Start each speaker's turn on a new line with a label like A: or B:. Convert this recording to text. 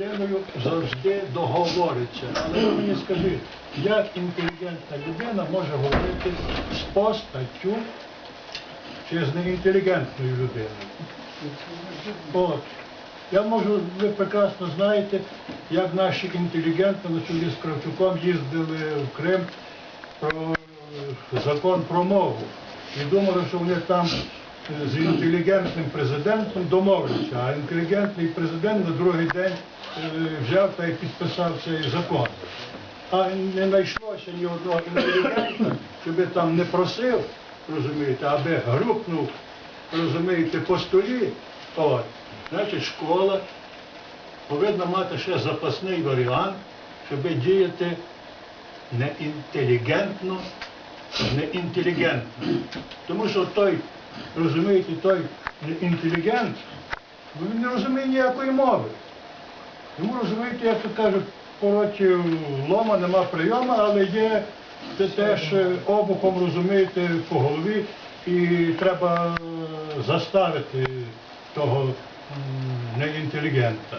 A: людиною завжди договориться. Але мені скажіть, як інтелігентна людина може говорити з постаттю чи з неінтелігентною людиною? От. Я можу, ви прекрасно знаєте, як наші інтелігенти на чолі з Кравчуком їздили в Крим про е, закон про мову. І думали, що вони там е, з інтелігентним президентом домовляться, а інтелігентний президент на другий день взяв та й підписав цей закон. А не знайшлося ні одного інтелігента, щоб там не просив, розумієте, аби грукнув, розумієте, по столі. От. Значить, школа повинна мати ще запасний варіант, щоб діяти не інтелігентно, не інтелігентно. Тому що той, розумієте, той інтелігент, він не розуміє ніякої мови. Йому розумієте, як то кажуть, проти лома нема прийому, але є це теж е, обухом розумієте по голові, і треба е, заставити того неінтелігента.